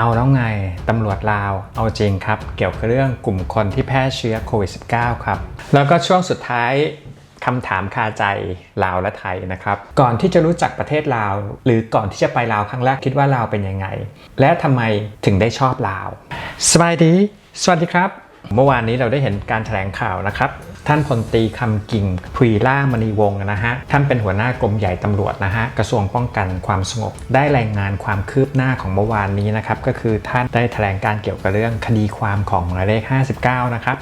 เอาแล้วไง ตำรวจลาว เอาจริงครับ เกี่ยวกับเรื่องกลุ่มคนที่แพร่เชื้อโควิด -19 ครับ แล้วก็ช่วงสุดท้ายคำถามคาใจลาวและไทยนะครับ ก่อนที่จะรู้จักประเทศลาว หรือก่อนที่จะไปลาวครั้งแรกคิดว่าลาวเป็นยังไง และทำไมถึงได้ชอบลาว สบายดี สวัสดีครับ เมื่อวานนี้เราได้เห็นการแถลงข่าวนะครับ ท่านพลตีคำกิ่งพุยล่ามณีวงศ์นะฮะ ท่านเป็นหัวหน้ากรมใหญ่ตำรวจนะฮะ กระทรวงป้องกันความสงบ ได้รายงานความคืบหน้าของเมื่อวานนี้นะครับ ก็คือท่านได้แถลงการเกี่ยวกับเรื่องคดีความของหมายเลข 59 นะครับ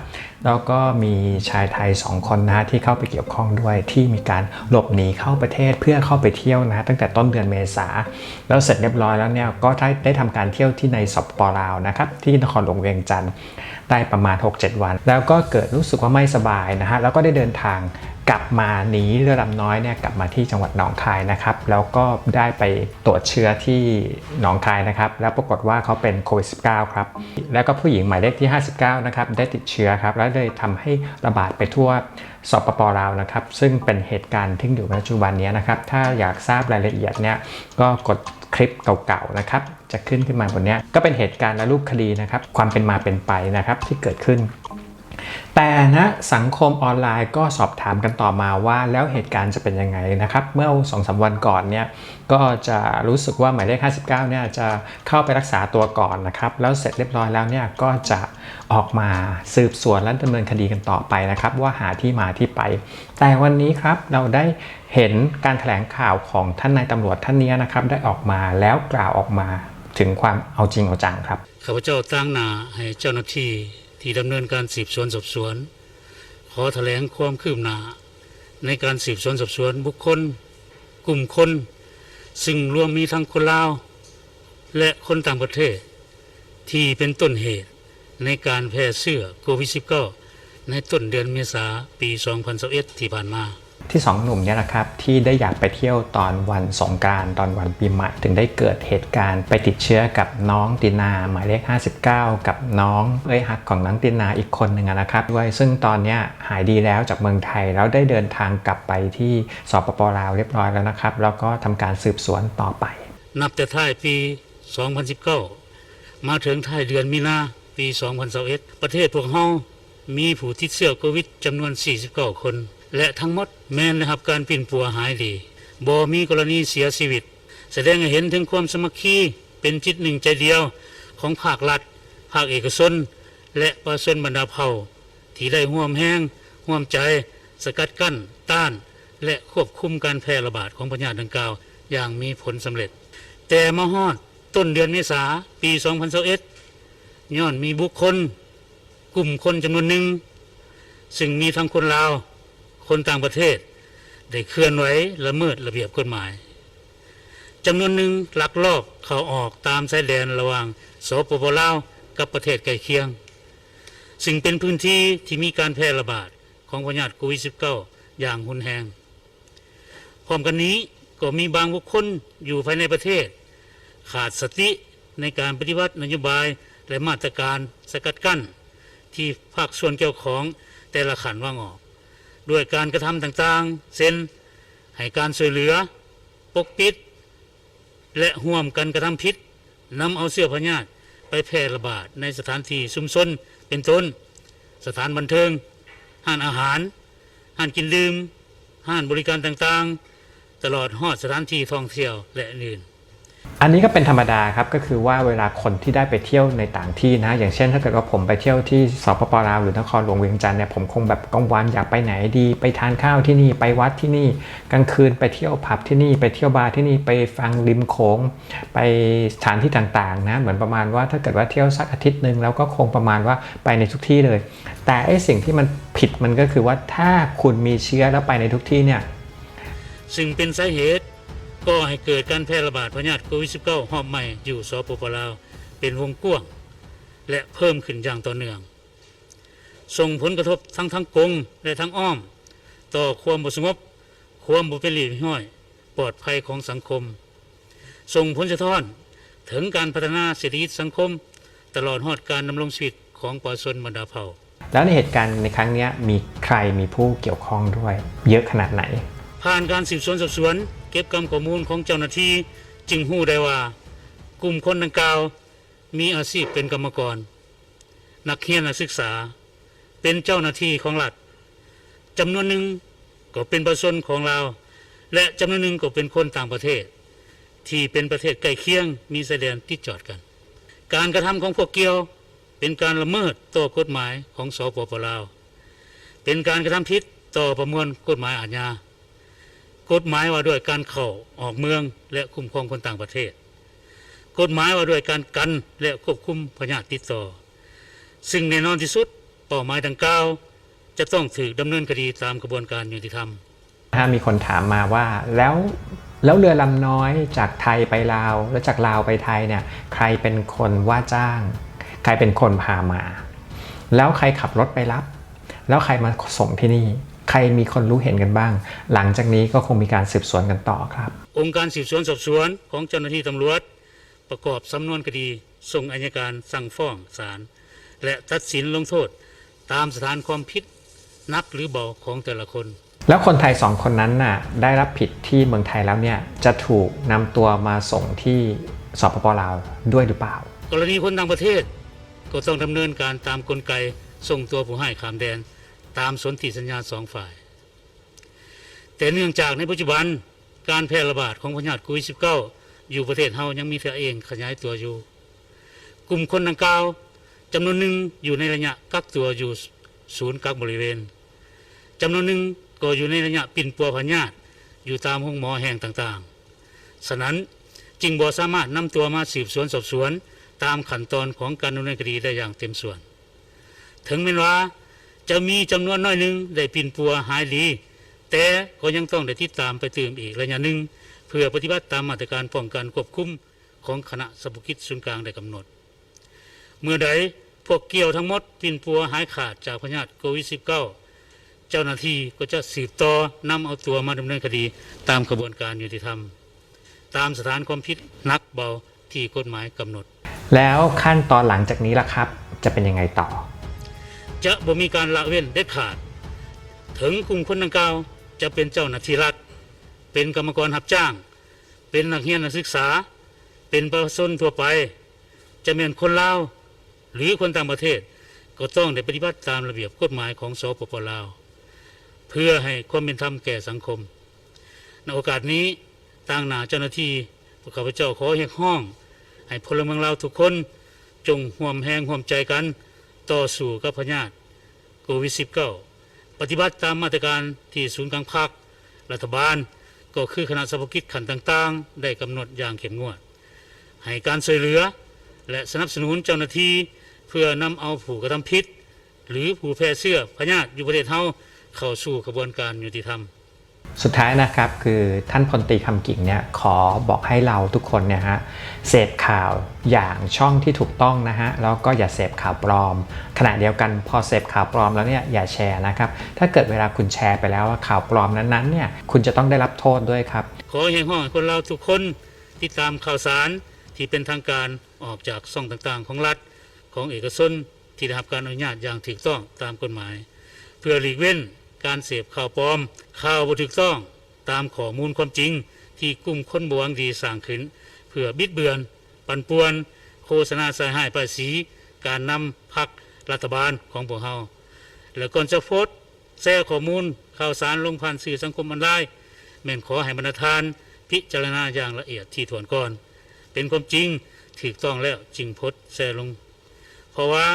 แล้วก็มีชายไทย 2 คนนะฮะที่เข้าไปเกี่ยวข้องด้วยที่มีการหลบหนีเข้าประเทศเพื่อเข้าไปเที่ยวนะฮะตั้งแต่ต้นเดือนเมษาแล้วเสร็จเรียบร้อยแล้วเนี่ยก็ได้ได้ทำการเที่ยวที่ในสปปลาวนะครับที่นครหลวงเวียงจันทร์ ได้ประมาณ 6-7 วัน แล้วก็เกิดรู้สึกว่าไม่สบายนะฮะแล้วก็ได้เดินทางกลับมาหนีเรือลำน้อยเนี่ยกลับมาที่จังหวัดหนองคายนะครับ แล้วก็ได้ไปตรวจเชื้อที่หนองคายนะครับ แล้วปรากฏว่าเขาเป็นโควิด -19 ครับ แล้วก็ผู้หญิงหมายเลขที่ 59 นะครับ ได้ติดเชื้อครับ แล้วเลยทำให้ระบาดไปทั่วสปปลาวนะครับ ซึ่งเป็นเหตุการณ์ที่อยู่ในปัจจุบันนี้นะครับ ถ้าอยากทราบรายละเอียดเนี่ยก็กดคลิปเก่าๆนะครับ จะขึ้นขึ้นมาบนนี้ก็เป็นเหตุการณ์และรูปคดีนะครับ ความเป็นมาเป็นไปนะครับที่เกิดขึ้น แต่นะสังคมออนไลน์ก็สอบถามกันต่อมาว่าแล้วเหตุการณ์จะเป็นยังไงนะครับ เมื่อ2องสาวันก่อนเนี่ยก็จะรู้สึกว่าหมายเลข 59 เนี่ยจะเข้าไปรักษาตัวก่อนนะครับ แล้วเสร็จเรียบร้อยแล้วเนี่ยก็จะออกมาสืบสวนและดำเนินคดีกันต่อไปนะครับ ว่าหาที่มาที่ไป แต่วันนี้ครับเราได้เห็นการแถลงข่าวของท่านนายตำรวจท่านนี้นะครับ ได้ออกมาแล้วกล่าวออกมา ถึงความเอาจริงเอาจังครับข้าพเจ้าตั้งหน้าให้เจ้าหน้าที่ที่ดำเนินการสืบสวนสอบสวน ขอแถลงความคืบหน้าในการสืบสวนสอบสวนบุคคล กลุ่มคน ซึ่งรวมมีทั้งคนลาว และคนต่างประเทศ ที่เป็นต้นเหตุในการแพร่เชื้อโควิด -19 ในต้นเดือนเมษาปี 2021 ที่ผ่านมา ที่สองหนุ่มเนี่ยนะครับที่ได้อยากไปเที่ยวตอนวันสงกานต์ตอนวันปีใหม่ถึงได้เกิดเหตุการณ์ไปติดเชื้อกับน้องตินาหมายเลข 59 กับน้องเอ้ยฮักของน้องตินาอีกคนหนึ่งนะครับด้วยซึ่งตอนนี้หายดีแล้วจากเมืองไทยแล้วได้เดินทางกลับไปที่สปปลาวเรียบร้อยแล้วนะครับ แล้วก็ทำการสืบสวนต่อไป นับแต่ท้ายปี 2019 มาถึงท้ายเดือนมีนาปี 2021ประเทศพวกเฮามีผู้ติดเชื้อโควิดจำนวน 49 คน และทั้งหมดแม้นนะครับการปิ่นปัวหายดีบ่มีกรณีเสียชีวิต แสดงให้เห็นถึงความสมัคคีเป็นจิตหนึ่งใจเดียวของภาครัฐ ภาคเอกชนและประชาชนบรรดาเผ่า ที่ได้ร่วมแห้งร่วมใจ สกัดกั้น ต้าน และควบคุมการแพร่ระบาดของปัญญาดังกล่าว อย่างมีผลสำเร็จ แต่มาฮอดต้นเดือนเมษาปี 2021ย้อนมีบุคคล กลุ่มคนจำนวนหนึ่งซึ่งมีทั้งคนลาว คนต่างประเทศ ได้เคลื่อนไหวละเมิดระเบียบกฎหมายจำนวนหนึ่งลักลอบเข้าออกตามชายแดนระหว่างสปปลาวกับประเทศใกล้เคียง ซึ่งเป็นพื้นที่ที่มีการแพร่ระบาดของพยาธิโควิด -19 อย่างหุนแรงพร้อมกันนี้ก็มีบางบุคคลอยู่ภายในประเทศ ขาดสติในการปฏิบัตินโยบายและมาตรการสกัดกั้น ที่ภาคส่วนเกี่ยวของแต่ละขันว่างออก ด้วยการกระทำต่างๆ เช่นให้การช่วยเหลือ ปกปิด และห่วมกันกระทำผิดนำเอาเสื้อพญาติไปแพร่ระบาดในสถานที่ชุมชนเป็นต้น สถานบันเทิงห้านอาหารห้านกินดื่มห้านบริการต่างๆ ตลอดหอดสถานที่ท่องเที่ยวและอื่น อันนี้ก็เป็นธรรมดาครับก็คือว่าเวลาคนที่ได้ไปเที่ยวในต่างที่นะ อย่างเช่น ถ้าเกิดว่าผมไปเที่ยวที่สปปลาวหรือนครหลวงเวียงจันทร์เนี่ยผมคงแบบกังวลอยากไปไหนดี ไปทานข้าวที่นี่ไปวัดที่นี่กลางคืนไปเที่ยวผับที่นี่ไปเที่ยวบาร์ที่นี่ไปฟังริมโขงไปสถานที่ต่างๆนะเหมือนประมาณว่าถ้าเกิดว่าเที่ยวสักอาทิตย์หนึ่งแล้วก็คงประมาณว่าไปในทุกที่เลย แต่ไอ้สิ่งที่มันผิดมันก็คือว่าถ้าคุณมีเชื้อแล้วไปในทุกที่เนี่ยซึ่งเป็นสาเหตุ ก็ให้เกิดการแพร่ระบาดพยาธิโควิด -19 หอบใหม่อยู่สปปลาวเป็นวงกว้างและเพิ่มขึ้นอย่างต่อเนื่อง ส่งผลกระทบทั้งทั้งกงและทั้งอ้อม ต่อความบุสงบ ความบุเป็นหลีกห้อย ปลอดภัยของสังคม ส่งผลสะท้อนถึงการพัฒนาเศรษฐกิจสังคม ตลอดหอดการดำรงชีวิตของประชาชนบรรดาเผ่า แล้วในเหตุการณ์ในครั้งเนี้ยมีใครมีผู้เกี่ยวข้องด้วย เยอะขนาดไหน ผ่านการสืบสวนสอบสวน เก็บกำข้อมูลของเจ้าหน้าที่จึงหู้ได้ว่า กลุ่มคนดังกล่าวมีอาชีพเป็นกรรมกร นักเรียนนักศึกษา เป็นเจ้าหน้าที่ของรัฐจำนวนหนึ่งก็เป็นประชาชนของเรา และจำนวนหนึ่งก็เป็นคนต่างประเทศ ที่เป็นประเทศใกล้เคียงมีแสดนติดจอดกัน การกระทำของพวกเกียวเป็นการละเมิดต่อกฎหมายของสปปลาว เป็นการกระทำผิดต่อประมวลกฎหมายอาญา กฎหมายว่าด้วยการเข้าออกเมืองและคุ้มครองคนต่างประเทศ กฎหมายว่าด้วยการกันและควบคุมพยาธิติดต่อ ซึ่งแน่นอนที่สุดเป้าหมายดังกล่าวจะต้องถูกดำเนินคดีตามกระบวนการยุติธรรม ถ้ามีคนถามมาว่าแล้วแล้วเรือลำน้อยจากไทยไปลาว แล้วจากลาวไปไทยเนี่ยใครเป็นคนว่าจ้าง ใครเป็นคนพามา แล้วใครขับรถไปรับ แล้วใครมาส่งที่นี่ ใครมีคนรู้เห็นกันบ้าง หลังจากนี้ก็คงมีการสืบสวนกันต่อครับ องค์การสืบสวนสอบสวนของเจ้าหน้าที่ตำรวจ ประกอบสำนวนคดี ส่งอายการสั่งฟ้องศาลและตัดสินลงโทษ ตามสถานความผิดหนักหรือเบาของแต่ละคนแล้วคนไทยสองคนนั้นน่ะได้รับผิดที่เมืองไทยแล้วเนี่ยจะถูกนำตัวมาส่งที่สปปลาวด้วยหรือเปล่า กรณีคนต่างประเทศก็ต้องดำเนินการตามกลไกส่งตัวผู้ให้ขามแดน ตามสนธิสัญญาสองฝ่าย แต่เนื่องจากในปัจจุบันการแพร่ระบาดของพยาธิโควิด -19 อยู่ประเทศเฮายังมีแต่เองขยายตัวอยู่ กลุ่มคนดังกล่าวจำนวนหนึ่งอยู่ในระยะกักตัวอยู่ศูนย์กักบริเวณจำนวนหนึ่งก็อยู่ในระยะปิ่นปัวพยาธิอยู่ตามห้องหมอแห่งต่างๆ ฉะนั้นจึงบ่สามารถนำตัวมาสืบสวนสอบสวน ตามขั้นตอนของการดำเนินคดีได้อย่างเต็มส่วน ถึงแม้ว่า จะมีจำนวนน้อยหนึ่งได้ปิ่นปัวหายดี แต่ก็ยังต้องได้ติดตามไปเติมอีกระยะหนึ่งเพื่อปฏิบัติตามมาตรการป้องกันควบคุมของคณะสบุกิจศูนย์กลางได้กำหนด เมื่อใดพวกเกี่ยวทั้งหมดปิ่นปัวหายขาดจากพยาธิโควิด -19 เจ้าหน้าที่ก็จะสืบต่อนำเอาตัวมาดำเนินคดีตามกระบวนการยุติธรรม ตามสถานความผิดนักเบาที่กฎหมายกำหนด แล้วขั้นตอนหลังจากนี้ล่ะครับ จะเป็นยังไงต่อ จะบ่มีการละเว้นเด็ดขาด ถึงกลุ่มคนดังกล่าวจะเป็นเจ้าหน้าที่รัฐ เป็นกรรมกรรับจ้าง เป็นนักเรียนนักศึกษา เป็นประชาชนทั่วไป จะเป็นคนลาวหรือคนต่างประเทศ ก็ต้องได้ปฏิบัติตามระเบียบกฎหมายของสปปลาว เพื่อให้ความเป็นธรรมแก่สังคม ในโอกาสนี้ต่างหนาเจ้าหน้าที่ข้าพเจ้าขอเรียกห้อง ให้พลเมืองลาวทุกคนจงห่วมแหงห่วมใจกัน ต่อสู้กับพยาธิโควิด -19 ปฏิบัติตามมาตรการที่ศูนย์กลางภาครัฐบาล ก็คือคณะสภกิจขันต่างๆ ได้กำหนดอย่างเข้มงวด ให้การช่วยเหลือ และสนับสนุนเจ้าหน้าที่เพื่อนำเอาผู้กระทำผิด หรือผู้แพร่เชื้อพยาธิอยู่ประเทศเฮาเข้าสู่กระบวนการยุติธรรม สุดท้ายนะครับคือท่านพลตรีคำกิ่งเนี่ยขอบอกให้เราทุกคนเนี่ยฮะเสพข่าวอย่างช่องที่ถูกต้องนะฮะแล้วก็อย่าเสพข่าวปลอม ขณะเดียวกันพอเสพข่าวปลอมแล้วเนี่ยอย่าแชร์นะครับถ้าเกิดเวลาคุณแชร์ไปแล้วว่าข่าวปลอมนั้นๆเนี่ยคุณจะต้องได้รับโทษด้วยครับ ขอให้ห้องคนเราทุกคนติดตามข่าวสารที่เป็นทางการออกจากช่องต่างๆ ของรัฐของเอกชนที่ได้รับการอนุญาตอย่างถูกต้องตามกฎหมาย เพื่อหลีกเว้น การเสพข่าวปลอม ข่าวบ่ถูกต้องตามข้อมูลความจริง ที่กลุ่มคนบวงดีสร้างขึ้น เพื่อบิดเบือน ปันป่วน โฆษณาใส่ให้ภาษี การนำพักรัฐบาลของพวกเราแล้วก่อนจะโพสต์แชร์ข้อมูลข่าวสารลงผ่านสื่อสังคมออนไลน์แม่นขอให้บรรทาน พิจารณาอย่างละเอียดที่ถวนก่อน เป็นความจริงถูกต้องแล้วจึงโพสต์แชร์ลง เพราะว่า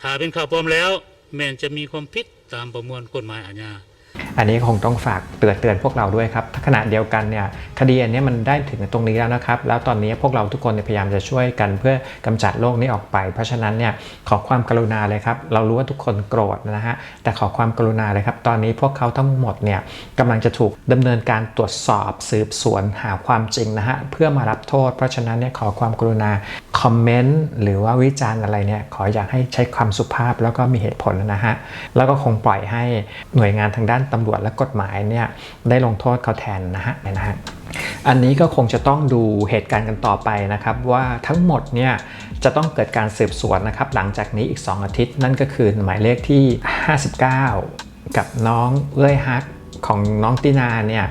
ถ้าเป็นข่าวปลอมแล้ว แม่นจะมีความผิด ตามประมวลกฎหมายอาญา อันนี้คงต้องฝากเตือนเตือนพวกเราด้วยครับขณะเดียวกันเนี่ยคดีอันนี้มันได้ถึงตรงนี้แล้วนะครับ แล้วตอนนี้พวกเราทุกคนนพยายามจะช่วยกันเพื่อกำจัดโรคนี้ออกไป เพราะฉะนั้นเนี่ยขอความกรุณาเลยครับเรารู้ว่าทุกคนโกรธนะฮะแต่ขอความกรุณาเลยครับตอนนี้พวกเขาทั้งหมดเนี่ยกำลังจะถูกดำเนินการตรวจสอบสืบสวนหาความจริงนะฮะเพื่อมารับโทษ เพราะฉะนั้นเนี่ยขอความกรุณาคอมเมนต์หรือว่าวิจารณ์อะไรเนี่ยขออยากให้ใช้ความสุภาพแล้วก็มีเหตุผลนะฮะแล้วก็คงปล่อยให้หน่วยงานทางด้านตำรวจและกฎหมายเนี่ยได้ลงโทษเขาแทนนะฮะนะฮะอันนี้ก็คงจะต้องดูเหตุการณ์กันต่อไปนะครับว่าทั้งหมดเนี่ยจะต้องเกิดการสืบสวนนะครับหลังจากนี้อีก 2 อาทิตย์ นั่นก็คือหมายเลขที่ 59 กับน้องเอ้ยฮักของน้องตินาเนี่ย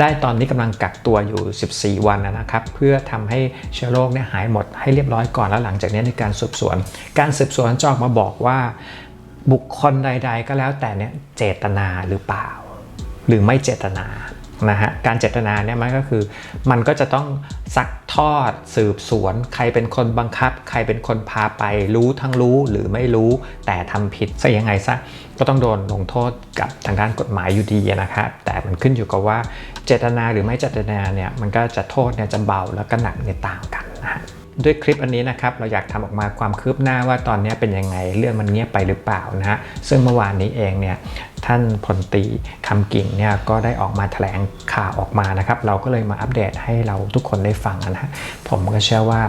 ได้ตอนนี้กำลังกักตัวอยู่ 14 วันนะครับ เพื่อทำให้เชื้อโรคเนี่ยหายหมดให้เรียบร้อยก่อนแล้วหลังจากนี้ในการสืบสวน การสืบสวนจะออกมาบอกว่า บุคคลใด ๆ ก็แล้วแต่เนี่ยเจตนาหรือเปล่า หรือไม่เจตนานะฮะการเจตนาเนี่ยมันก็คือ มันก็จะต้องซักทอดสืบสวน ใครเป็นคนบังคับ ใครเป็นคนพาไปรู้ทั้งรู้หรือไม่รู้แต่ทำผิดซะยังไงซะก็ต้องโดนลงโทษกับทางด้านกฎหมายอยู่ดีนะครับแต่มันขึ้นอยู่กับว่าเจตนาหรือไม่เจตนาเนี่ยมันก็จะโทษเนี่ยจะเบาแล้วก็หนักเนี่ยต่างกันนะฮะ ด้วยคลิปอันนี้นะครับเราอยากทำออกมาความคืบหน้าว่าตอนนี้เป็นยังไงเรื่องมันเงียบไปหรือเปล่านะฮะซึ่งเมื่อวานนี้เองเนี่ยท่านพลตีคำกิ่งเนี่ยก็ได้ออกมาแถลงข่าวออกมานะครับ เราก็เลยมาอัปเดตให้เราทุกคนได้ฟังนะฮะผมก็เชื่อว่า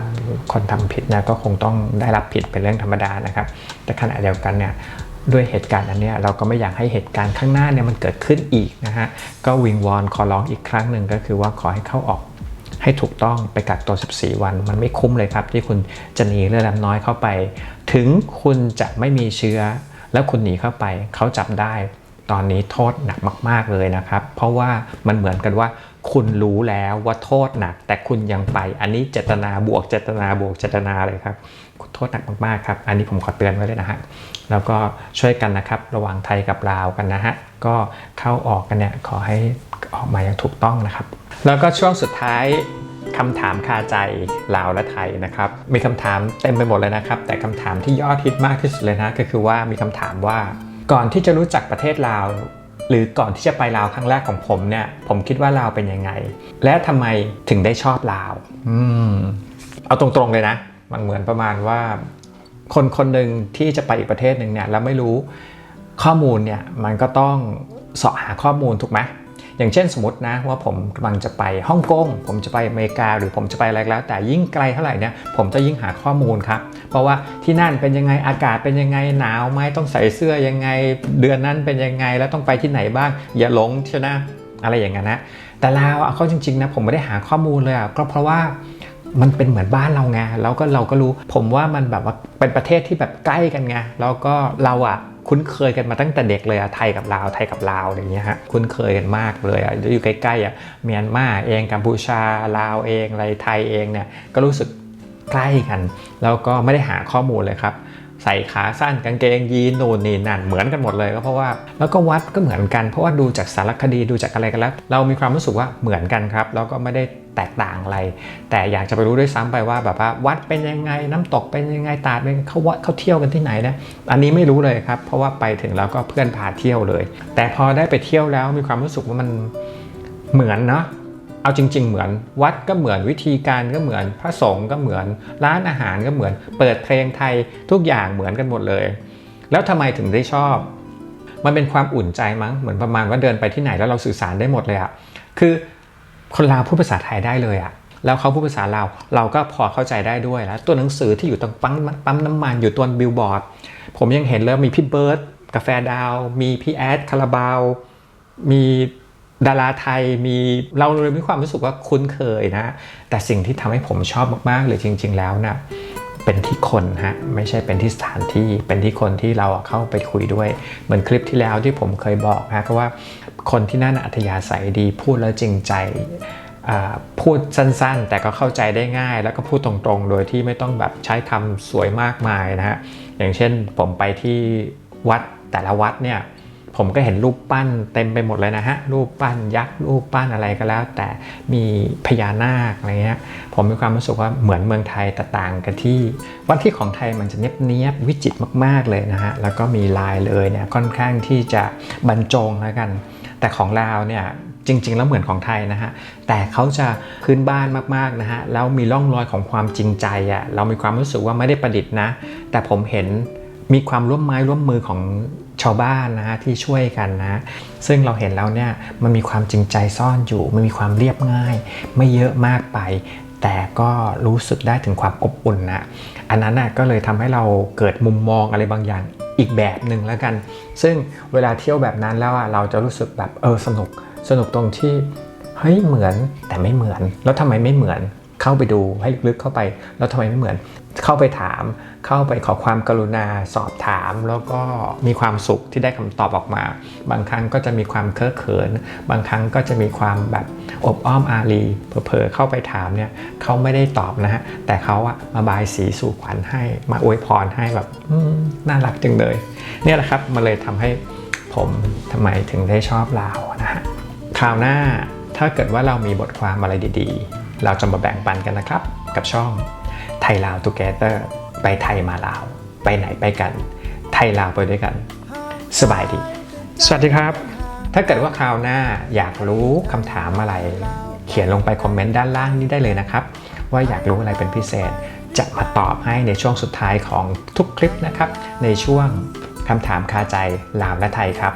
คนทำผิดนะก็คงต้องได้รับผิดเป็นเรื่องธรรมดานะครับ แต่ขณะเดียวกันเนี่ยด้วยเหตุการณ์อันนี้เราก็ไม่อยากให้เหตุการณ์ข้างหน้าเนี่ยมันเกิดขึ้นอีกนะฮะก็วิงวอนขอร้องอีกครั้งหนึ่งก็คือว่าขอให้เข้าออก ให้ถูกต้องไปกักตัว 14 วัน มันไม่คุ้มเลยครับ ที่คุณจะหนีเรือลำน้อยเข้าไป ถึงคุณจะไม่มีเชื้อ แล้วคุณหนีเข้าไปเขาจับได้ ตอนนี้โทษหนักมาก ๆเลยนะครับ เพราะว่ามันเหมือนกันว่า คุณรู้แล้วว่าโทษหนัก แต่คุณยังไป อันนี้เจตนาบวกเจตนาบวกเจตนาเลยครับ โทษหนักมากๆครับ อันนี้ผมขอเตือนไว้เลยนะฮะ แล้วก็ช่วยกันนะครับ ระหว่างไทยกับลาวกันนะฮะ ก็เข้าออกกันเนี่ยขอให้ออกมาอย่างถูกต้องนะครับ แล้วก็ช่วงสุดท้ายคำถามคาใจลาวและไทยนะครับ มีคำถามเต็มไปหมดเลยนะครับ แต่คำถามที่ยอดฮิตมากที่สุดเลยนะก็คือว่ามีคำถามว่า ก่อนที่จะรู้จักประเทศลาว หรือก่อนที่จะไปลาวครั้งแรกของผมเนี่ย ผมคิดว่าลาวเป็นยังไง และทำไมถึงได้ชอบลาว อืม เอาตรงๆเลยนะ มันเหมือนประมาณว่า คนคนหนึ่งที่จะไปอีกประเทศหนึ่งเนี่ยแล้วไม่รู้ข้อมูลเนี่ยมันก็ต้องเสาะหาข้อมูลถูกไหมอย่างเช่นสมมตินะว่าผมกำลังจะไปฮ่องกงผมจะไปอเมริกา หรือผมจะไปอะไรก็แล้ว แต่ยิ่งไกลเท่าไหร่เนี่ยผมจะยิ่งหาข้อมูลครับ เพราะว่าที่นั่นเป็นยังไงอากาศเป็นยังไงหนาวไหมต้องใส่เสื้อยังไง เดือนนั้นเป็นยังไงแล้วต้องไปที่ไหนบ้าง อย่าหลงใช่ไหมอะไรอย่างนั้นนะแต่ลาวเอาเข้าจริงๆนะผมไม่ได้หาข้อมูลเลยอะก็เพราะว่า มันเป็นเหมือนบ้านเราไงแล้วก็เราก็รู้ผมว่ามันแบบว่าเป็นประเทศที่แบบใกล้กันไงแล้วก็เราอะคุ้นเคยกันมาตั้งแต่เด็กเลยอะไทยกับลาวไทยกับลาวอะไรอย่างเงี้ยฮะคุ้นเคยกันมากเลยอะอยู่ใกล้ๆอะเมียนมาเองกัมพูชาลาวเองอะไรไทยเองเนี่ยก็รู้สึกใกล้กันแล้วก็ไม่ได้หาข้อมูลเลยครับใส่ขาสั้นกางเกงยีนนูนนี่นั่นเหมือนกันหมดเลยก็เพราะว่าแล้วก็วัดก็เหมือนกันเพราะว่าดูจากสารคดีดูจากอะไรกันแล้ว เรามีความรู้สึกว่าเหมือนกันครับ แล้วก็ไม่ได้ แตกต่างอะไร แต่อยากจะไปรู้ด้วยซ้ำไปว่าแบบว่าวัดเป็นยังไงน้ำตกเป็นยังไงตาดเป็นเขาวัดเขาเที่ยวกันที่ไหนนะอันนี้ไม่รู้เลยครับ เพราะว่าไปถึงแล้วก็เพื่อนพาเที่ยวเลย แต่พอได้ไปเที่ยวแล้วมีความรู้สึกว่ามันเหมือนเนาะเอาจริง ๆ เหมือนวัดก็เหมือนวิธีการก็เหมือนพระสงฆ์ก็เหมือนร้านอาหารก็เหมือน เปิดเพลงไทยทุกอย่างเหมือนกันหมดเลย แล้วทำไมถึงได้ชอบ มันเป็นความอุ่นใจมั้งเหมือนประมาณว่าเดินไปที่ไหนแล้วเราสื่อสารได้หมดเลยอะคือ คนลาวพูดภาษาไทยได้เลยอะแล้วเขาพูดภาษาลาวเราก็พอเข้าใจได้ด้วยแล้วตัวหนังสือที่อยู่ตรงปั๊มปั๊มน้ำมันอยู่ตัวบิลบอร์ดผมยังเห็นเลยมีพี่เบิร์ดกาแฟดาว มีพี่แอดคาราบาวมีดาราไทยมีเราเลยมีความรู้สึกว่าคุ้นเคยนะ แต่สิ่งที่ทำให้ผมชอบมาก ๆ เลยจริง ๆ แล้วนะ เป็นที่คนฮะไม่ใช่เป็นที่สถานที่เป็นที่คนที่เราเข้าไปคุยด้วย เหมือนคลิปที่แล้วที่ผมเคยบอกฮะก็ว่าคนที่นั่นอัธยาศัยดีพูดแล้วจริงใจพูดสั้นๆ แต่ก็เข้าใจได้ง่าย แล้วก็พูดตรงๆ โดยที่ไม่ต้องแบบใช้คำสวยมากมายนะฮะอย่างเช่นผมไปที่วัดแต่ละวัดเนี่ย ผมก็เห็นรูปปั้นเต็มไปหมดเลยนะฮะ รูปปั้นยักษ์ รูปปั้นอะไรก็แล้ว แต่มีพญานาคอะไรเงี้ย ผมมีความรู้สึกว่าเหมือนเมืองไทยแต่ต่างกันที่วัดที่ของไทยมันจะเนียบเนียบๆวิจิตรมากๆเลยนะฮะ แล้วก็มีลายเลยเนี่ยค่อนข้างที่จะบรรจงแล้วกัน แต่ของลาวเนี่ยจริง ๆ แล้วเหมือนของไทยนะฮะ แต่เขาจะพื้นบ้านมากๆนะฮะ แล้วมีร่องรอยของความจริงใจอะ่ะ เรามีความรู้สึกว่าไม่ได้ประดิษฐ์นะ แต่ผมเห็นมีความร่วมไม้ร่วมมือของ ชาวบ้านนะที่ช่วยกันนะ ซึ่งเราเห็นแล้วเนี่ยมันมีความจริงใจซ่อนอยู่ มันมีความเรียบง่าย ไม่เยอะมากไป แต่ก็รู้สึกได้ถึงความอบอุ่นนะอันนั้นนะก็เลยทำให้เราเกิดมุมมองอะไรบางอย่างอีกแบบหนึ่งแล้วกัน ซึ่งเวลาเที่ยวแบบนั้นแล้วอะเราจะรู้สึกแบบเออสนุก สนุกตรงที่เฮ้ยเหมือนแต่ไม่เหมือน แล้วทำไมไม่เหมือน เข้าไปดูให้ลึกๆเข้าไป แล้วทำไมไม่เหมือน เข้าไปถาม เข้าไปขอความกรุณาสอบถาม แล้วก็มีความสุขที่ได้คำตอบออกมา บางครั้งก็จะมีความเคอะเขิน บางครั้งก็จะมีความแบบอบอ้อมอารีเผลอๆเข้าไปถามเนี่ยเขาไม่ได้ตอบนะฮะแต่เขาอะมาบายสีสู่ขวัญให้มาอวยพรให้แบบน่ารักจังเลยเนี่ยแหละครับมันเลยทำให้ผมทำไมถึงได้ชอบลาวนะฮะคราวหน้าถ้าเกิดว่าเรามีบทความอะไรดี ๆ เราจะมาแบ่งปันกันนะครับ กับช่องไทยลาว Together ไปไทยมาลาว ไปไหนไปกัน ไทยลาวไปด้วยกัน สบายดี สวัสดีครับ ถ้าเกิดว่าคราวหน้าอยากรู้คำถามอะไร เขียนลงไปคอมเมนต์ด้านล่างนี้ได้เลยนะครับ ว่าอยากรู้อะไรเป็นพิเศษ จะมาตอบให้ในช่วงสุดท้ายของทุกคลิปนะครับ ในช่วงคำถามคาใจลาวและไทยครับ